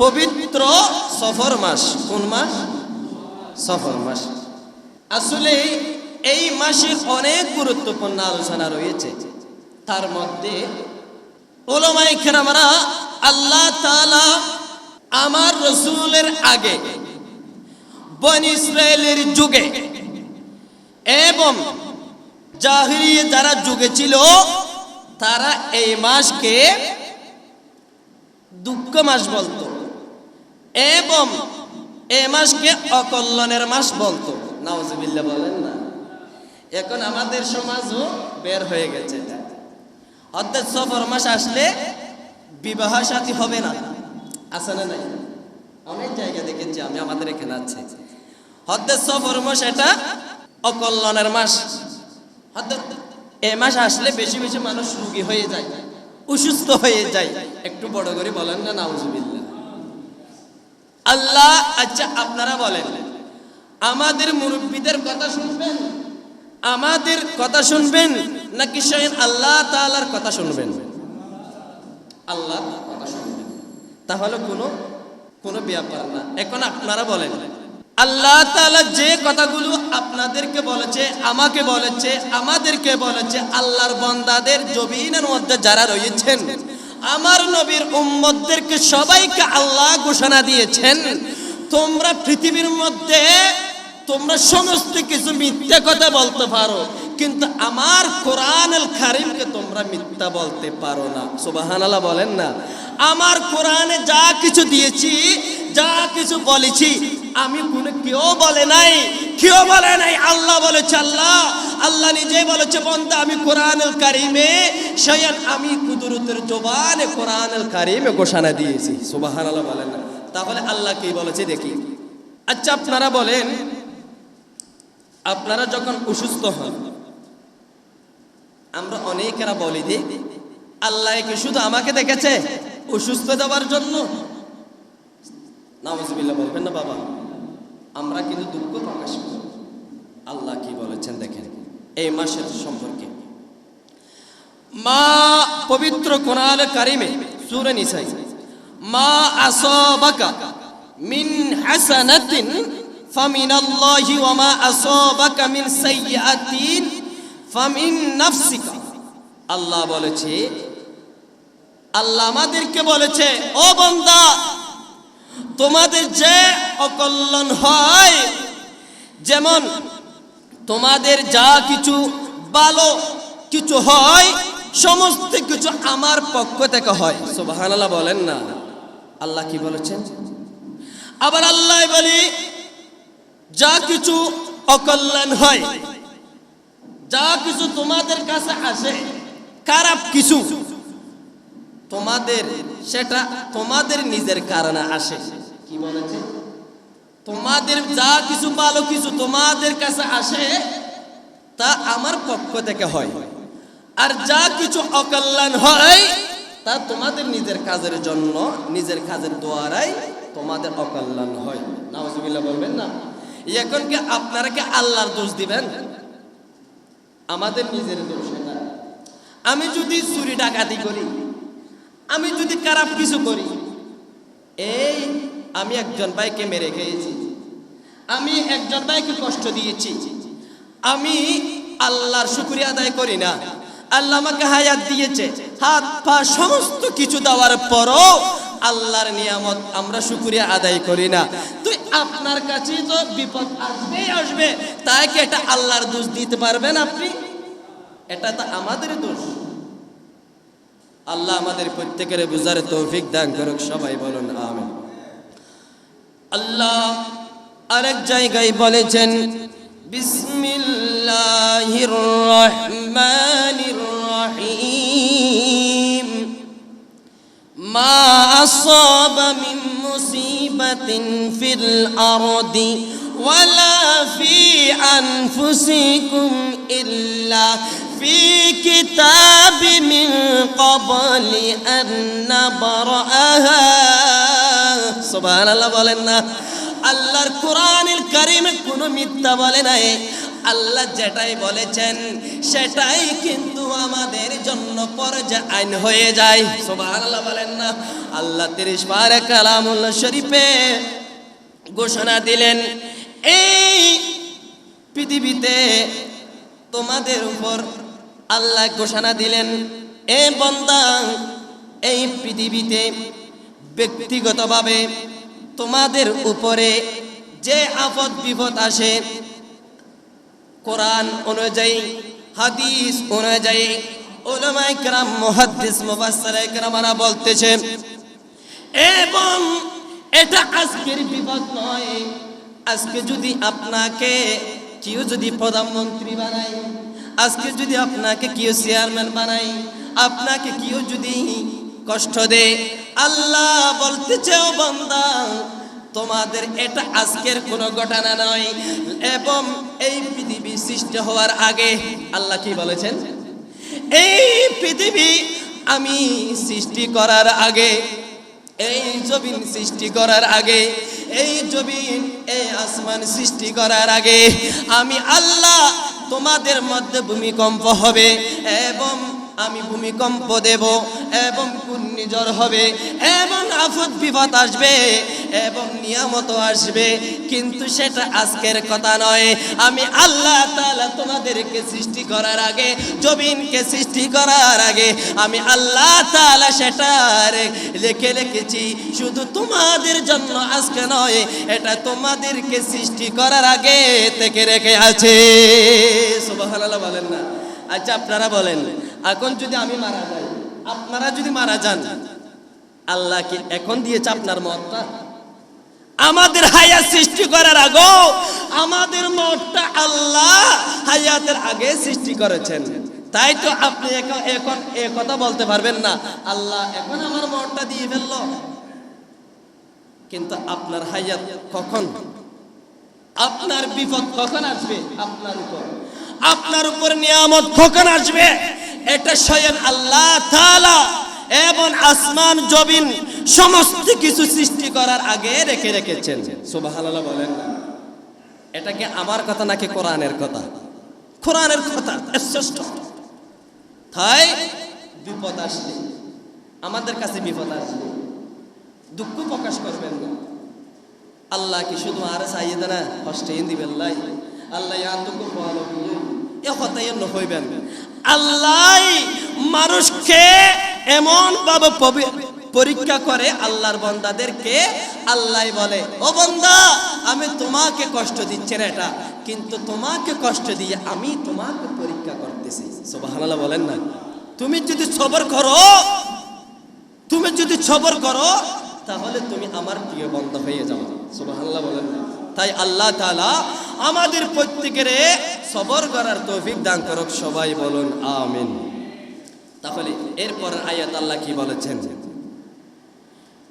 পবিত্র সফর মাস। কোন মাস? সফর মাস। আসলে এই মাসের অনেক গুরুত্বপূর্ণ আলোচনা রয়েছে। তার মধ্যে ওলামাই আল্লাহ তাআলা আমার রসুলের আগে বন ইসরায়েলের যুগে এবং জাহিরি যারা যুগে ছিল, তারা এই মাসকে দুঃখ মাস বলতো। এবং এই মাসকে অকল্যাণের মাস বলতো। নাওজবিল্লা বলেন না। এখন আমাদের সমাজও বের হয়ে গেছে। অর্থাৎ সফর মাস আসলে বিবাহ সাথী হবে না। আছে না নাই? অনেক জায়গা দেখেছি আমি, আমাদের এখানে আছে। হদ্দের সফর মাস এটা অকল্যাণের মাস। এই মাস আসলে বেশি বেশি মানুষ রুগী হয়ে যায়, অসুস্থ হয়ে যায়। একটু বড় করে বলেন না, নাউজুবিল্লাহ। আল্লাহ আচ্ছা আপনারা বলেন, আমাদের মুরব্বীদের কথা শুনবেন? আমাদের কথা শুনবেন নাকি স্বয়ং আল্লাহ তাআলার কথা শুনবেন? আল্লাহ কথা শুনবেন। তাহলে কোনো কোনো ব্যাপার না। এখন আপনারা বলেন, আল্লাহ তাআলা যে কথাগুলো আপনাদেরকে বলেছে, আমাকে বলেছে, আমাদেরকে বলেছে, আল্লাহর বন্দাদের জবিনের মধ্যে যারা রয়েছেন আমার নবীর উম্মতদেরকে সবাইকে আল্লাহ ঘোষণা দিয়েছেন, তোমরা পৃথিবীর মধ্যে তোমরা সমস্ত কিছু মিথ্যা কথা বলতে পারো। কিন্তু আমার কোরআনুল কারীমকে তোমরা মিথ্যা বলতে পারো না। সুবহানাল্লাহ বলেন না। আমার কোরআনে যা কিছু দিয়েছি, যা কিছু বলেছি, আমি কোনো কেউ বলে নাই। কেউ বলে নাই, আল্লাহ বলেছে আল্লাহ। আল্লাহ নিজেই বলেছে বন্ধা আমি কোরআনুল কারিমে স্বয়ং আমি কুদরতের জবানে কোরআনুল কারিমে ঘোষণা দিয়েছি। সুবহানাল্লাহ বলেন না। তাহলে আল্লাহ কি বলেছে দেখি। আচ্ছা আপনারা বলেন, আপনারা যখন অসুস্থ হন আমরা অনেকেরা বলি যে আল্লাহ কি শুধু আমাকে দেখেছে অসুস্থ দেওয়ার জন্য? নামাজবিল্লাহ বলবেন না বাবা। আমরা কিন্তু দুঃখ প্রকাশ করি। আল্লাহ কি বলেছেন দেখেন, এই মাসের সম্পর্কে। মা পবিত্র কোরআন কারিমে সূরা নিসাই, মা আসাবাকা মিন হাসানাতিন ফামিন আল্লাহি ওয়া মা আসাবাকা মিন সাইয়্যাতিন আল্লাহ বলেছে, আল্লাহ আমাদেরকে বলেছে, ও বান্দা, তোমাদের যে অকল্যাণ হয়, যেমন তোমাদের যা কিছু ভালো কিছু হয়, সমস্ত কিছু আমার পক্ষ থেকে হয়। সুবহানাল্লাহ বলেন না। আল্লাহ কি বলেছেন? আবার আল্লাহ বলি, যা কিছু অকল্যাণ হয় যা কিছু তোমাদের কাছে আসে, খারাপ কিছু, তোমাদের, সেটা তোমাদের নিজের কারণে আসে। কি বলেছে? তোমাদের যা কিছু ভালো কিছু তোমাদের কাছে আসে, তা আমার পক্ষ থেকে হয়। আর যা কিছু অকল্যাণ হয়, তা তোমাদের নিজের কাজের জন্য, নিজের কাজের দ্বারাই তোমাদের অকল্যাণ হয়। নামাজুবিল্লাহ বলবেন না? এখন কি আপনারা কি আল্লাহর দোষ দিবেন? আমাদের নিজের দোষ এটা আমি যদি চুরি ডাকাতি করি, আমি যদি খারাপ কিছু করি, এই আমি একজন ভাইকে মেরে খেয়েছি। আমি একজন ভাইকে কষ্ট দিয়েছি। আমি আল্লাহর শুক্রিয়া আদায় করি না। আল্লাহ আমাকে হায়াত দিয়েছে। হাত পা সমস্ত কিছু দেওয়ার পরও আল্লাহর নিয়ামত আমরা শুক্রিয়া আদায় করি না। তুই আপনার কাছে তো বিপদ আসবেই আসবে। তাই কি এটা আল্লাহর দোষ দিতে পারবেন আপনি? এটা তো আমাদের দোষ। আল্লাহ আমাদের প্রত্যেকের বুঝার তৌফিক দান করুক, সবাই বলুন, আমিন। আল্লাহ আরেক জায়গায় বলেছেন, বিসমিল্লাহির রহমানির রহিম। মা আসাবা মিন মুসিবাতিন ফিল আরদি ওয়ালা ফি আনফুসিকুম ইল্লা في كتاب من قبل أن نبرأها سبحان الله বলেন না আল্লাহর কোরআনুল কারীমে কোনো মিথ্যা বলে নাই আল্লাহ যেটাই বলেছেন, সেটাই কিন্তু আমাদের জন্য পর্যা আইন হয়ে যায়। সুবহানাল্লাহ বলেন না। আল্লাহ তিরিশ পারে কালামুল্লাহ শরীফে ঘোষণা দিলেন, এই পৃথিবীতে তোমাদের উপর আল্লাহ ঘোষণা দিলেন, এ বন্দা, এই পৃথিবীতে ব্যক্তিগতভাবে তোমাদের উপরে যে আপদ বিপদ আসে কোরআন অনুযায়ী, হাদিস অনুযায়ী ওলামাই কেরাম মহাদিস মুবাসারাই বলতেছে, এবং এটা আজকের বিপদ নয়। আজকে যদি আপনাকে কেউ যদি প্রধানমন্ত্রী বানায়, আজকে যদি আপনাকে কেউ চেয়ারম্যান বানায়, আপনাকে কেউ যদি কষ্ট দেয়, আল্লাহ বলতেছে, ও বন্দা তোমাদের এটা আজকের কোনো ঘটনা নয়। এবং এই পৃথিবী সৃষ্টি হওয়ার আগে, আল্লাহ কি বলেছেন? এই পৃথিবী আমি সৃষ্টি করার আগে, এই জমিন সৃষ্টি করার আগে, এই জমিন, এই আসমান সৃষ্টি করার আগে, আমি আল্লাহ তোমাদের মধ্যে ভূমিকম্প হবে এবং আমি ভূমিকম্প দেব এবং ঘূর্ণিঝড় হবে এবং আফত বিপদ আসবে এবং নিয়ামত আসবে। কিন্তু সেটা আজকের কথা নয়। আমি আল্লাহ তালা তোমাদেরকে সৃষ্টি করার আগে, জমিনকে সৃষ্টি করার আগে, আমি আল্লাহ তালা সেটা লেখে রেখেছি শুধু তোমাদের জন্য আজকে নয়, এটা তোমাদেরকে সৃষ্টি করার আগে থেকে রেখে আছে। সুবহানাল্লাহ বলেন না। আচ্ছা আপনারা বলেন। এখন যদি আমি মারা যাই, আপনারা যদি মারা যান, আল্লাহ কি এখন দিয়েছে আপনার মতটা? আমাদের হায়াত সৃষ্টি করার আগে আমাদের মতটা আল্লাহ হায়াতের আগে সৃষ্টি করেছেন। তাই তো আপনি এখন এ কথা বলতে পারবেন না। আল্লাহ এখন আমার মতটা দিয়ে ফেলল। কিন্তু আপনার হায়াত কখন? আপনার বিপদ কখন আসবে? আপনার উপর। আপনার উপর নিয়ামত কখন আসবে? এটা স্বয়ং আল্লাহ তাআলা এবং আসমান, জমিন সমস্ত কিছু সৃষ্টি করার আগে রেখে রেখেছেন। সুবহানাল্লাহ বলেন না। এটা কি আমার কথা নাকি কোরআনের কথা? কোরআনের কথা শ্রেষ্ঠ। তাই বিপদ আসলে, আমাদের কাছে বিপদ আসলে। দুঃখ প্রকাশ করবেন না। আল্লাহ কি শুধু আর চাইয়ে কষ্টে দিবেন লাই। আল্লাহ ভালো এ কথাই হইবেন। আল্লাহ মানুষকে এমন ভাবে পরীক্ষা করে আল্লাহর বন্দাদেরকে আল্লাহ বলে, ও বন্দা, আমি তোমাকে কষ্ট দিচ্ছি না এটা, কিন্তু তোমাকে কষ্ট দিয়ে আমি তোমাকে পরীক্ষা করতেছি। সুবহানাল্লাহ বলেন না। তুমি যদি সবর করো, তুমি যদি সবর করো, তাহলে তুমি আমার প্রিয় বন্ধ হয়ে যাও। সুবহানাল্লাহ বলেন না। তাই আল্লাহ তাআলা আমাদের প্রত্যেকের সবর করার তৌফিক দান করুক সবাই বলুন আমিন তাহলে এরপর আয়াত আল্লাহ কি বলেছেন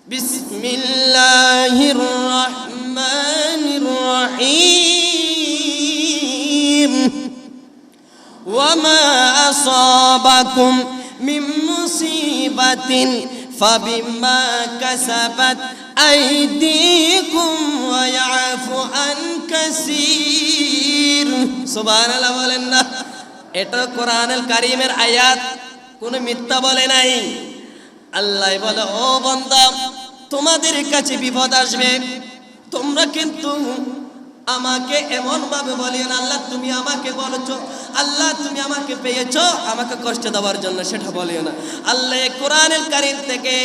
বিসমিল্লাহির রহমানির রহিম وما أصابكم من مصيبة فبما كسبت আইদিকুম ويعفو عن كثير. سبحان الله বলেন না এটা কোরআনুল কারীমের আয়াত, কোনো মিথ্যা বলে নাই। আল্লাহ বলে, ও বান্দা, তোমাদের কাছে বিপদ আসবে। তোমরা কিন্তু আমাকে এমন ভাবে বলেন আল্লাহ, তুমি আমাকে বলছো আল্লাহ, তুমি আমাকে পেয়েছ, আমাকে কষ্ট দেওয়ার জন্য, সেটা বলিও না। আল্লাহ কোরআনের কারিম থেকে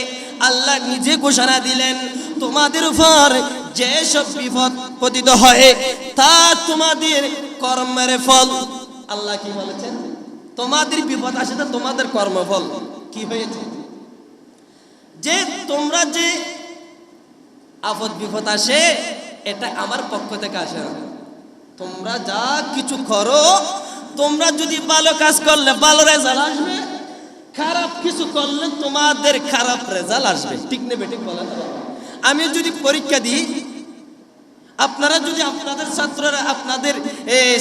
আল্লাহ নিজে ঘোষণা দিলেন, তোমাদের উপর যে সব বিপদ পতিত হয়, তা তোমাদের কর্মের ফল। আল্লাহ কি বলেছেন? তোমাদের বিপদ আসে তা তোমাদের কর্মফল। কি হয়েছে? যে তোমরা যে আপদ বিপদ আসে, এটা আমার পক্ষ থেকে আসে না। তোমরা যা কিছু করো তোমরা যদি ভালো কাজ করলে ভালো রেজাল্ট আসবে। খারাপ কিছু করলে তোমাদের খারাপ রেজাল্ট আসবে। ঠিক নেবে ঠিক বলেন আমি যদি পরীক্ষা দিই, আপনারা যদি আপনাদের ছাত্ররা, আপনাদের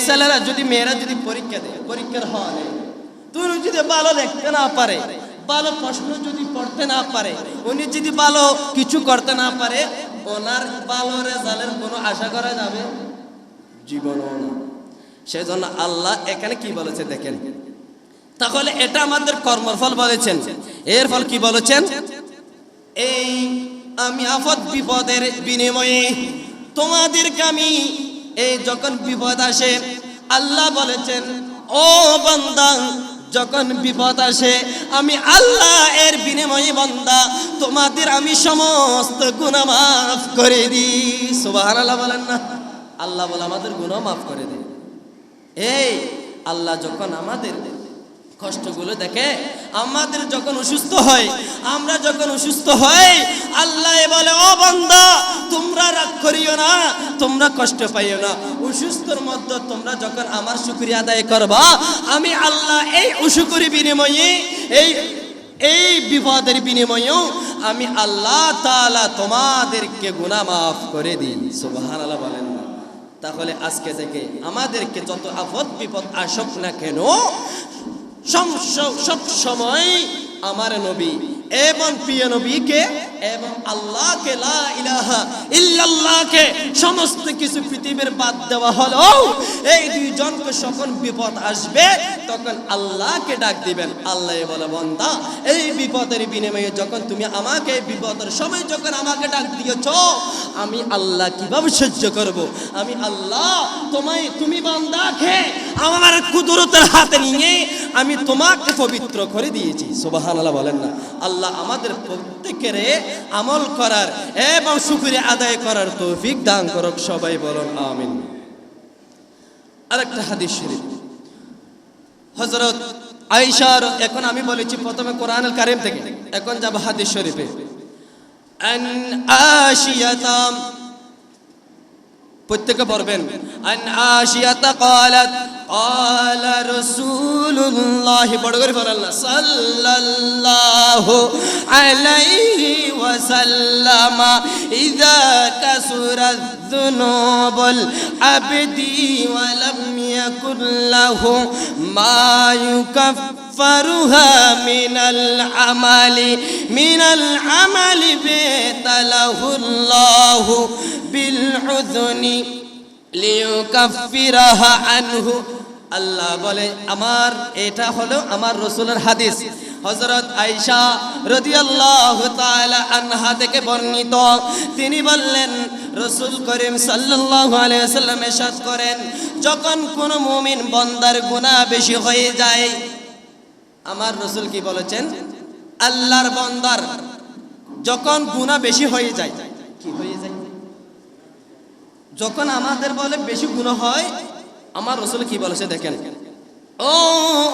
ছেলেরা যদি, মেয়েরা যদি পরীক্ষা দেয়, পরীক্ষার হলে তুমি যদি ভালো দেখতে না পারে, ভালো প্রশ্ন যদি পড়তে না পারে, উনি যদি ভালো কিছু করতে না পারে, ওনার ভালো রেজাল্টের কোনো আশা করা যাবে? জীবনও না। সেজন্য আল্লাহ এখানে কি বলেছে দেখেন। তাহলে এটা আমাদের কর্মফল বলেছেন। এর ফল কি বলেছেন? এই আমি আফত বিপদের বিনিময়ে তোমাদেরকে আমি এই যখন বিপদ আসে, আল্লাহ বলেছেন, ও বান্দা, যখন বিপদ আসে, আমি আল্লাহ এর বিনিময়ে বন্দা, তোমাদের আমি সমস্ত গুনাহ মাফ করে দিই। সুবহানাল্লাহ বলেন না। আল্লাহ বলে, আমাদের গুনাহ মাফ করে দেয় এই, আল্লাহ যখন আমাদের কষ্টগুলো দেখে, আমাদের যখন অসুস্থ হয়, আমরা যখন অসুস্থ হই, আল্লাহ বলে, ও বান্দা, তোমরা রাগ করিও না, তোমরা কষ্ট পাইও না। অসুস্থর মধ্যে তোমরা যখন আমার শুকরিয়া আদায় করবা, আমি আল্লাহ এই অসুকরি বিনিময়ে, এই এই বিপদের বিনিময়েও আমি আল্লাহ তাআলা তোমাদেরকে গুনাহ মাফ করে দিই সুবহানাল্লাহ বলেন। তাহলে আজকে থেকে আমাদেরকে যত আপদ বিপদ আসুক না কেন সব সময় আমার নবী এবং প্রিয় নবীকে এবং আল্লাহকে, লা ইলাহা ইল্লাল্লাহকে সমস্ত কিছু পৃথিবীর বাদ দেওয়া হলো। এই দুইজনকে যখন বিপদ আসবে, তখন আল্লাহকে ডাক দিবেন। আল্লাহ বলে, বন্দা, এই বিপদের বিনিময়ে যখন তুমি আমাকে বিপদের সময় যখন আমাকে ডাক দিয়েছ, আমি আল্লাহ কীভাবে সহ্য করব? আমি আল্লাহ তোমায়, তুমি বান্দাকে আমার কুদরতের হাতে নিয়ে আমি তোমাকে পবিত্র করে দিয়েছি। সুবহানাল্লাহ বলেন না। আল্লাহ আমাদের প্রত্যেকের আমল করার এবং শুকরিয়া আদায় করার তৌফিক দান করুক সবাই বলুন আমিন আরেকটা হাদিস শরীফ হযরত আয়েশার এখন আমি বলেছি প্রথমে কোরআনুল কারীম থেকে এখন যাব হাদিস শরীফে আন আশিয়াতাম প্রত্যেকে পড়বেন আন আশিয়াতা قالت قال رسول الله বড় করে পড়েন না সাল্লাল্লাহু আলাইহি ওয়াসাল্লাম ইযা কাসুরাত যুনুবুল আবদি ওয়া লাম ইয়াকুল লাহু মা يكفرها من العمل من العمل بيتله الله بالعذن লিউকাফিরাহা আনহু আল্লাহ বলে আমার এটা হলো আমার রসুলের হাদিস হযরত আয়েশা রাদিয়াল্লাহু আনহা থেকে বর্ণিত। তিনি বললেন, রসুল করিম সাল্লাল্লাহু আলাইহি করেন, যখন কোন মুমিন বন্দার গুনাহ বেশি হয়ে যায়। আমার রসুল কি বলেছেন? আল্লাহর বন্দার যখন গুনাহ বেশি হয়ে যায়, কি হয়ে যায়? যখন আমাদের বলে বেশি গুণ হয়, আমার রসুল কি বলেছে দেখেন? ও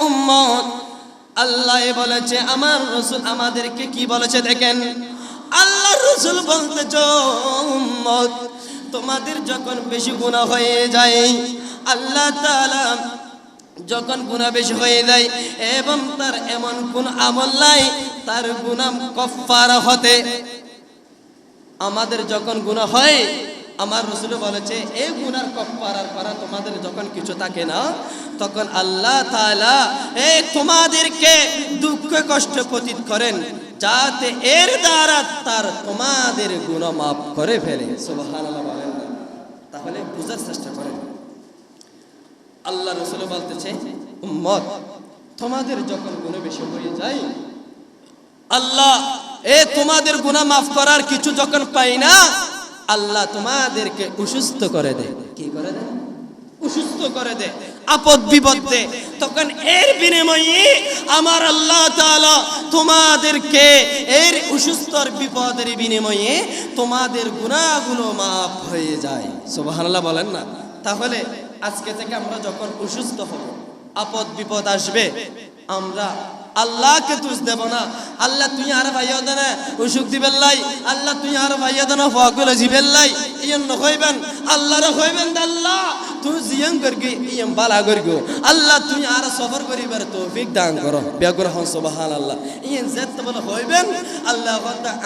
উম্মত আল্লাহ বলেছে, আমার রসুল আমাদেরকে কি বলেছে দেখেন? আল্লাহ রসুল বলতেছ উম্মত, তোমাদের যখন বেশি গুণা হয়ে যায়, আল্লাহ যখন গুণা বেশি হয়ে যায় এবং তার এমন কোন আমল নাই, তার গুনাম কফার হতে, আমাদের যখন গুণা হয় আমার রসুল বলেছে এই গুনার কপ্পারার করা তোমাদের যখন কিছু থাকে না, তখন আল্লাহ তাআলা এই তোমাদেরকে দুঃখ কষ্ট পতিত করেন, যাতে এর দ্বারা তার তোমাদের গুণ মাফ করে ফেলে। সুবহানাল্লাহ বলেন না। তাহলে বুঝার চেষ্টা করেন। আল্লাহ রসুল বলতেছে, উম্মত, তোমাদের যখন গুণ বেশি হয়ে যায়, আল্লাহ, এ তোমাদের গুণা মাফ করার কিছু যখন পাই না আল্লাহ তোমাদেরকে অসুস্থ করে দেয় কি করে দেয় অসুস্থ করে দেয় আপদ বিপদ দেয় তখন এর বিনিময়ে আমার আল্লাহ তাআলা তোমাদেরকে এর অসুস্থর বিপদের বিনিময়ে তোমাদের গুনাহগুলো মাফ হয়ে যায়। সুবহানাল্লাহ বলেন না? তাহলে আজকে থেকে আমরা যখন অসুস্থ হব, আপদ বিপদ আসবে, আমরা আল্লাহকে তুজ দেব না। আল্লাহ তুই আর ভাইয়া দেনা অসুখ দিবেন লাই। আল্লাহ তুই আর ভাইয়া দেনা ফগুলো জিবেন লাই। ইয়ন নকইবেন আল্লাহর আল্লাহ তুই আল্লাহ তুই আর করো। বলে হইবেন আল্লাহ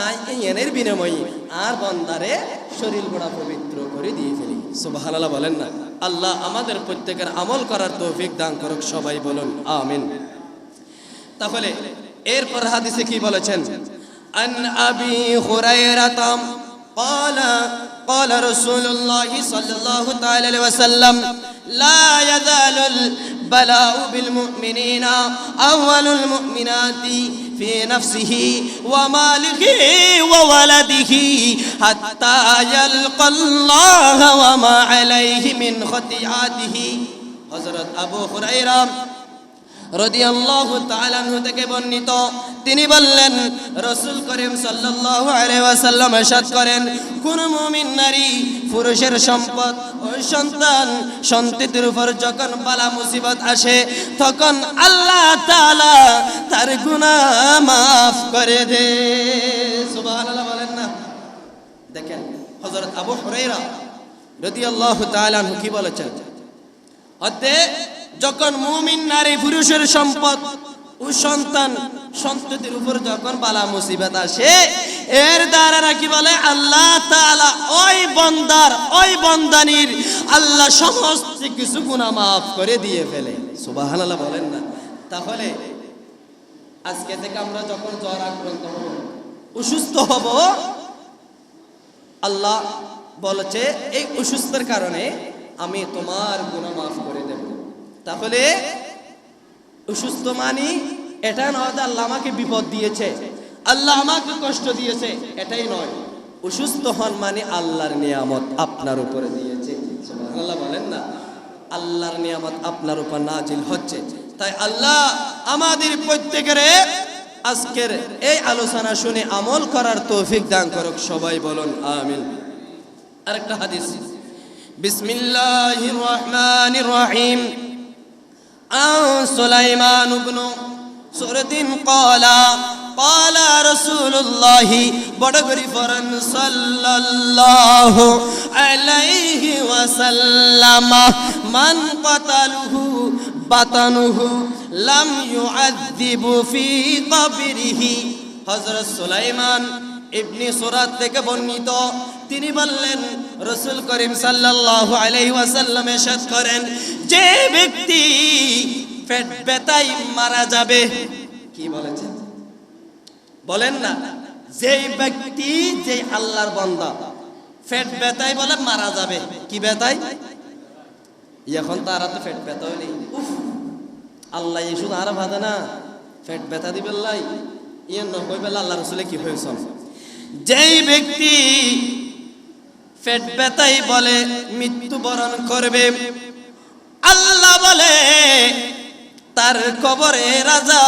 আই আর বন্দারে শরীর পবিত্র করে দিয়ে সুবহানাল্লাহ বলেন না, আল্লাহ আমাদের প্রত্যেকের আমল করার তৌফিক দান করুক, সবাই বলুন, আমিন। তাহলে এরপর হাদিসে কি বলেছেন আন আবি হুরায়রাতাম قال قال رسول الله صلى الله تعالى عليه وسلم لا يزال البلاء بالمؤمنين أول المؤمنات في نفسه وماله وولده حتى يلقى الله وما عليه من خطيئاته হযরত আবু হুরায়রা রাদিয়াল্লাহু তাআলা আনহু থেকে বর্ণিত তিনি বললেন রাসূল করিম সাল্লাল্লাহু আলাইহি ওয়াসাল্লাম ارشاد করেন কোন মুমিন নারী পুরুষের সম্পদ ও সন্তান সন্ততির উপর যখন বালা মুসিবত আসে তখন আল্লাহ তাআলা তার গুনাহ মাফ করে দে সুবহানাল্লাহ বলেন না দেখেন হযরত আবু হুরায়রা রাদিয়াল্লাহু তাআলা আনহু কি বলেছেন অর্থে যখন মুমিন নারী পুরুষের সম্পদ ও সন্তান সন্ততির উপর যখন বালা মুসিবত আসে, এর দ্বারা কি বলে আল্লাহ তাআলা ওই বন্দার, ওই বন্দানির আল্লাহ সমস্ত কিছু গুনাহ মাফ করে দিয়ে ফেলে। সুবহানাল্লাহ বলেন না। তাহলে আজকে থেকে আমরা যখন জ্বর আক্রান্ত হব, অসুস্থ হব, আল্লাহ বলেছে, এই অসুস্থের কারণে আমি তোমার গুনাহ মাফ করে তাহলে অসুস্থ মানি, এটা নয় আল্লাহ আমাকে বিপদ দিয়েছে, আল্লাহ আমাকে কষ্ট দিয়েছে, এটাই নয়। অসুস্থ হন মানে আল্লাহর নিয়ামত আপনার উপরে দিয়েছে। আল্লাহ বলেন না, আল্লাহর নিয়ামত আপনার উপর নাজিল হচ্ছে। তাই আল্লাহ আমাদের প্রত্যেকের আজকের এই আলোচনা শুনে আমল করার তৌফিক দান করুক, সবাই বলুন আমিন। আরেকটা হাদিস, বিসমিল্লাহির রহমানির রহিম। عن سليمان بن سرد قال قال رسول الله بڑگری فرن صلى الله عليه وسلم من قتله بطنه لم يعذب في قبره হযরত সুলাইমান ইবনি সুরাত থেকে বর্ণিত। তিনি বললেন, রসুল করিম সাল্লাল্লাহু আলাইহি ওয়াসাল্লাম এরশাদ করেন, যে ব্যক্তি পেট ব্যথায় মারা যাবে। কি বলেছেন? বলেন না যেই ব্যক্তি যে আল্লাহর বান্দা পেট ব্যথায় বলে মারা যাবে। কি ব্যথায়? এখন তারা তো পেট ব্যথা হইনি উফ, আল্লাহ শুধু আর ভাদে না, পেট ব্যথা দিবে লাই। ইয়ে নকই বেলা আল্লাহ রসুলে কি হয়েছ? যেই ব্যক্তি পেট ব্যথাই বলে, মৃত্যুবরণ করবে, আল্লাহ বলে, তার কবরে রাজা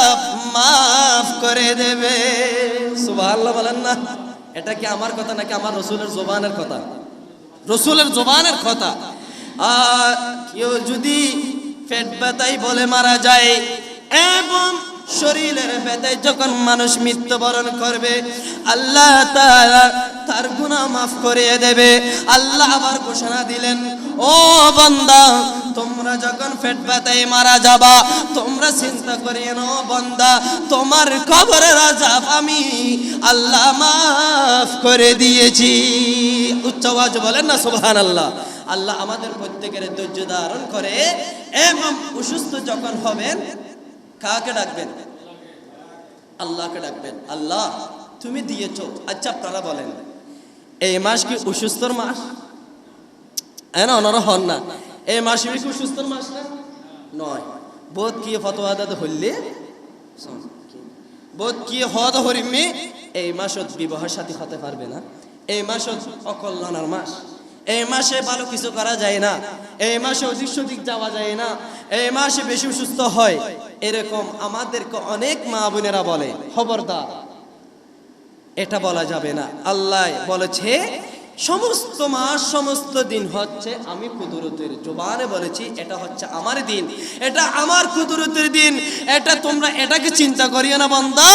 মাফ করে দেবে। সুবহানাল্লাহ বলেন না, এটা কি আমার কথা নাকি আমার রসুলের জোবানের কথা? রসুলের জোবানের কথা। আর কেউ যদি পেট ব্যথাই বলে মারা যায়, এবং শরীরের ব্যথায় যখন মানুষ মৃত্যুবরণ করবে, আল্লাহ তার গুণা মাফ করিয়ে দেবে। আল্লাহ আবার ঘোষণা দিলেন, ও বান্দা, তোমরা যখন পেট ব্যথায় মারা যাবা, তোমরা চিন্তা করিয়ে নো বান্দা, তোমার কবরের আযাব আমি আল্লাহ মাফ করে দিয়েছি। উচ্চ আওয়াজ বলেন না, সুবহানাল্লাহ। আল্লাহ আমাদের প্রত্যেকের ধৈর্য ধারণ করে এবং অসুস্থ যখন হবেন কাকে ডাকবেন? আল্লাহকে ডাকবেন। আল্লাহ, তুমি দিয়েছ। আচ্ছা আপনারা বলেন। এই মাস কি অসুস্থর মাস? হ্যাঁ না, ওনারা হন না। এই মাস কি অসুস্থর মাস না? নয়। বোধ কি ফতোয়া দাদা হইলে? বোধ কি হদ হরিমি এই মাসত বিবাহের সাথে হতে পারবে না। এই মাসত অকল্যাণের মাস। এই মাসে ভালো কিছু করা যায় না। এই মাসে অধিক সদিক যাওয়া যায় না। এই মাসে বেশি সুস্থ হয়। এরকম আমাদেরকে অনেক মা বোনেরা বলে, খবরদার, এটা বলা যাবে না। আল্লাহ বলেছে, সমস্ত মাস, সমস্ত দিন হচ্ছে আমি কুদরতের জোবানে বলেছি, এটা হচ্ছে আমার দিন। এটা আমার কুদরতের দিন। এটা তোমরা এটাকে চিন্তা করিও না বন্ধা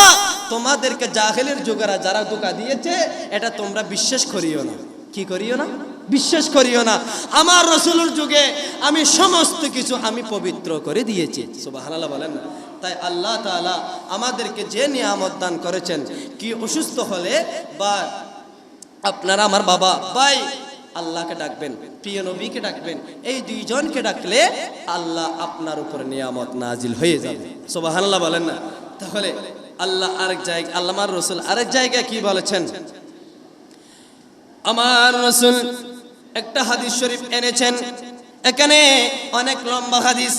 তোমাদেরকে জাহেলের যুগেরা যারা ধোকা দিয়েছে, এটা তোমরা বিশ্বাস করিও না। কি করিও না? বিশ্বাস করিও না। আমার রসুলের যুগে আমি সমস্ত কিছু আমি পবিত্র করে দিয়েছি। সুবহানাল্লাহ বলেন না। তাই আল্লাহ তাআলা আমাদেরকে যে নিয়ামত দান করেছেন, কি অসুস্থ হলে বা আপনারা আমার বাবা, ভাই, আল্লাহকে ডাকবেন, প্রিয় নবীকে ডাকবেন, এই দুইজনকে ডাকলে আল্লাহ আপনার উপর নিয়ামত নাজিল হয়ে যাবে। সুবহানাল্লাহ বলেন না। তাহলে আল্লাহ আরেক জায়গায় আল্লাহ রসুল আরেক জায়গায় কি বলেছেন? আমার রসুল একটা হাদিস শরীফ এনেছেন। এখানে অনেক লম্বা হাদিস।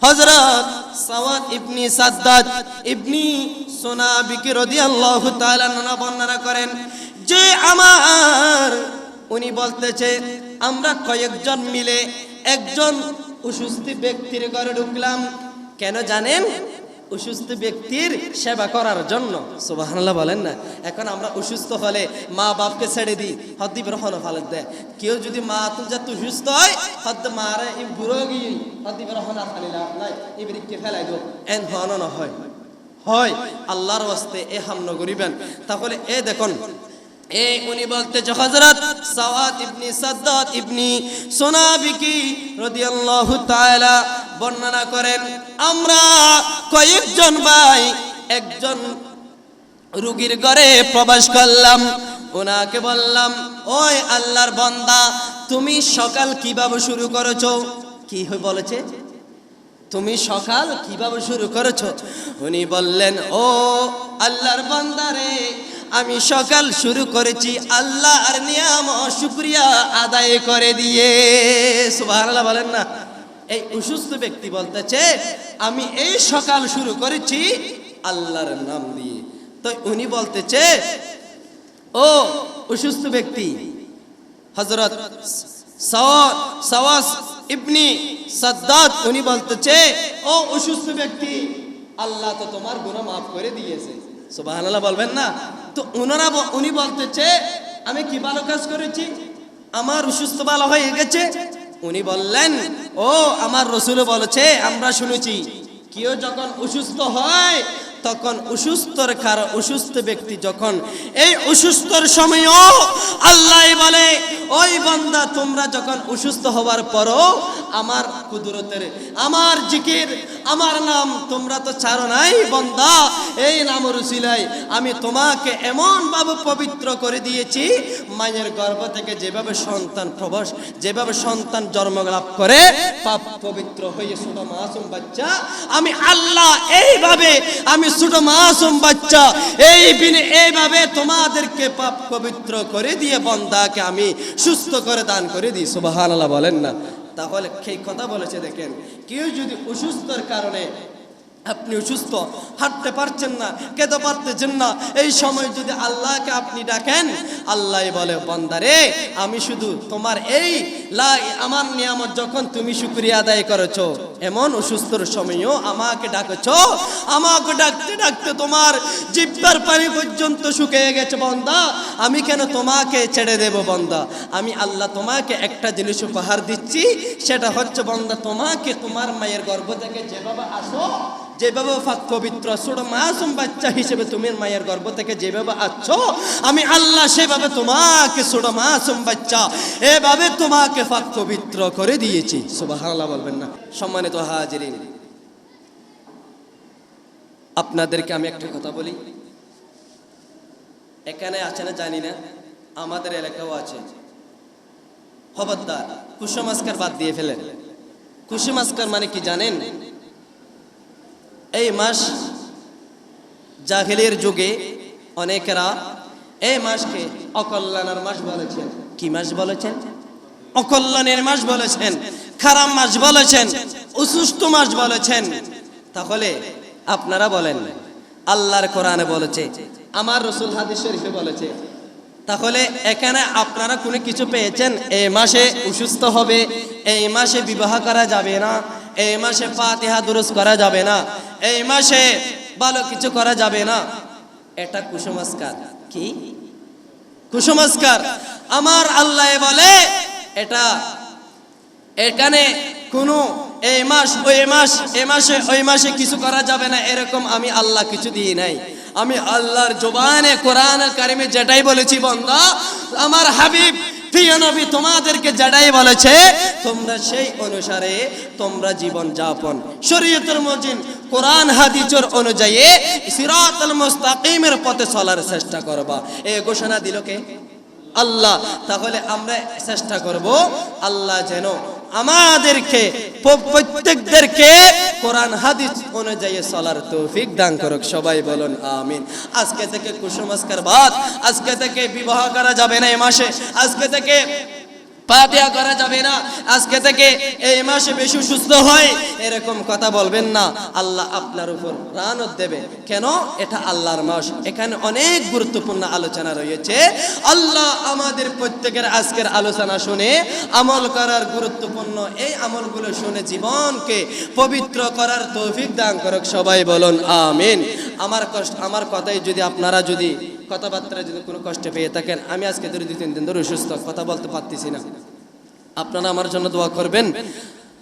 হযরত সাওয়াদ ইবনি সাদ্দাদ ইবনি সোনা সোনাবিকি রাদিয়াল্লাহু তাআলা নানা বর্ণনা করেন। যে আমার, উনি বলতেছে, আমরা কয়েকজন মিলে একজন অসুস্থ ব্যক্তির ঘরে ঢুকলাম। কেন জানেন? অসুস্থ ব্যক্তির সেবা করার জন্য। সুবাহ বলেন না। এখন আমরা অসুস্থ হলে মা বাপকে ছেড়ে দিই হদ্দি গ্রহণ ফালত দেয়। কেউ যদি মা তুমি যা সুস্থ হয়, হদ্দ মারে এই বুড়ো গিয়ে হদ্দি গ্রহণ ফালি লাভ নাই ইবরিককে ফেলাই দো। এন হন হয়। হয়, আল্লাহর ওয়াস্তে এ হামন করিবেন তাহলে এ দেখুন এই উনি বলতেছে হযরত সাওয়াত ইবনি সাদ্দাত ইবনি সোনাবিকি রাদিয়াল্লাহু তাআলা বর্ণনা করেন, আমরা কয়েকজন ভাই একজন রুগীর ঘরে প্রবেশ করলাম। ওনাকে বললাম, ওই আল্লাহর বান্দা, তুমি সকাল কীভাবে শুরু করেছ? কি হয়ে বলেছে? তুমি সকাল কীভাবে শুরু করেছ? উনি বললেন, ও আল্লাহর বান্দারে আমি সকাল শুরু করেছি আল্লাহ আর নিয়াম শুক্রিয়া আদায় করে দিয়ে। সুবহানাল্লাহ বলেন না। এই অসুস্থ ব্যক্তি বলতেছে, আমি এই সকাল শুরু করেছি আল্লাহর নাম দিয়ে তো উনি বলতেছে, ও অসুস্থ ব্যক্তি হজরত ইবনি সাদ্দাত উনি বলতেছে, ও অসুস্থ ব্যক্তি, আল্লাহ তো তোমার গুনাহ মাফ করে দিয়েছে। বলবেন না? তো ওনারা উনি বলতেছে, আমি কি ভালো কাজ করেছি? আমার অসুস্থ ভালো হয়ে গেছে? উনি বললেন, ও, আমার রসুল বলেছে, আমরা শুনেছি। কেউ যখন অসুস্থ হয় তখন অসুস্থর কারণ অসুস্থ ব্যক্তি যখন, এই অসুস্থর সময়ও আল্লাহ বলে, ওই বান্দা, তোমরা যখন অসুস্থ হওয়ার পরও আমার কুদরতের, আমার জিকির, আমার নাম তোমরা তো ছাড়ো নাই, বন্দা, এই নাম রুসিলাই আমি তোমাকে এমন ভাবে পবিত্র করে দিয়েছি, মায়ের গর্ভ থেকে যেভাবে সন্তান প্রবাস, যেভাবে সন্তান জন্ম লাভ করে, পাপ পবিত্র হয়ে ছোট মাসুম বাচ্চা, আমি আল্লাহ এইভাবে, আমি ছোট মাসুম বাচ্চা, এই এইভাবে তোমাদেরকে পাপ পবিত্র করে দিয়ে বন্দাকে আমি সুস্থ করে দান করে দিই। সুবাহ বলেন না। তাহলে সেই কথা বলেছে দেখেন, কেউ যদি অসুস্থর কারণে আপনি অসুস্থ হাঁটতে পারছেন না, খেতে পারতেছেন না। এই সময় যদি আল্লাহকে আপনি ডাকেন, আল্লাহ বলে, বন্দারে, আমি শুধু তোমার এই আমার নিয়ামত যখন তুমি শুক্রিয়া আদায় করেছ, এমন অসুস্থর সময়ও আমাকে ডাকেছো। আমাকে ডাকতে ডাকতে তোমার জিব্বার পানি পর্যন্ত শুকিয়ে গেছে, বন্দা। আমি কেন তোমাকে ছেড়ে দেব, বন্দা? আমি আল্লাহ তোমাকে একটা জিনিস উপহার দিচ্ছি, সেটা হচ্ছে, বন্দা, তোমাকে তোমার মায়ের গর্ভ থেকে যেভাবে আসো যেভাবে পবিত্র ছোট মাসুম বাচ্চা হিসেবে তুমি মায়ের গর্ভ থেকে যেভাবে আছো, আমি আল্লাহ সেভাবে তোমাকে ছোট মাসুম বাচ্চা এভাবে তোমাকে ফাঁক পবিত্র করে দিয়েছি। সুবহানাল্লাহ বলবেন না। সম্মানিত হাজিরিন, আপনাদেরকে আমি একটা কথা বলি। এখানে আছে না জানি না, আমাদের এলাকাও আছে। খবরদার কুসমাস্কার বাদ দিয়ে ফেলেন। কুসমাস্কার মানে কি জানেন? এই মাস জাহিলের যুগে অনেকেরা এই মাসকে অকল্যাণের মাস বলেছেন। কি মাস বলেছেন? অকল্যাণের মাস বলেছেন, খারাপ মাস বলেছেন, অসুস্থ মাস বলেছেন। তাহলে আপনারা বলেন, আল্লাহর কোরআনে বলেছে, আমার রসুল হাদিস শরীফে বলেছে। তাহলে এখানে আপনারা কোনো কিছু পেয়েছেন? এই মাসে অসুস্থ হবে, এই মাসে বিবাহ করা যাবে না, এই মাসে ফাতিহা দুরুস করা যাবে না এই মাসে ভালো কিছু করা যাবে না। এটা কুসংস্কার। কি? কুসংস্কার। আমার আল্লাহ বলে, এটা এখানে কোনো এই মাস, ওই মাস, এ মাসে, ওই মাসে কিছু করা যাবে না, এরকম আমি আল্লাহ কিছু দিয়ে নাই। আমি আল্লাহর জোবানে কোরআন কারিমে যেটাই বলেছি বন্ধ, আমার হাবিব প্রিয় নবী তোমাদেরকে যেটাই বলেছে, তোমরা সেই অনুসারে তোমরা জীবন যাপন। শরীয়তের মজিন কোরআন হাদিসের অনুযায়ী সিরাতুল মুস্তাকিমের পথে চলার চেষ্টা করবা। এই ঘোষণা দিল কে? আল্লাহ। তাহলে আমরা চেষ্টা করব আল্লাহ যেন আমাদেরকে প্রত্যেকদেরকে কোরআন, হাদিস অনুযায়ী চলার তৌফিক দান করুক, সবাই বলুন আমিন। আজকে থেকে কুসংস্কার বাদ আজকে থেকে বিবাহ করা যাবে না এ মাসে, আজকে থেকে পাতিয়া করা যাবে না। আজকে থেকে এই মাসে বেশি সুস্থ হয়। এরকম কথা বলবেন না। আল্লাহ আপনার উপর রানত দেবে। কেন? এটা আল্লাহর মাস। এখানে অনেক গুরুত্বপূর্ণ আলোচনা রয়েছে। আল্লাহ আমাদের প্রত্যেকের আজকের আলোচনা শুনে আমল করার গুরুত্বপূর্ণ এই আমলগুলো শুনে জীবনকে পবিত্র করার তৌফিক দান করুক। সবাই বলুন, আমিন। আমার কষ্ট আমার কথাই যদি আপনারা যদি কথাবার্তা যদি কোনো কষ্ট পেয়ে থাকেন। আমি আজকে ধরে দুই, তিন দিন ধরে অসুস্থ, কথা বলতে পারতেছি না। আপনারা আমার জন্য দোয়া করবেন।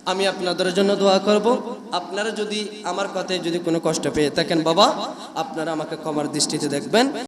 আমি আপনাদের জন্য দোয়া করব। আপনারা যদি আমার কথায় যদি কোনো কষ্ট পেয়ে থাকেন, বাবা, আপনারা আমাকে কমার দৃষ্টিতে দেখবেন।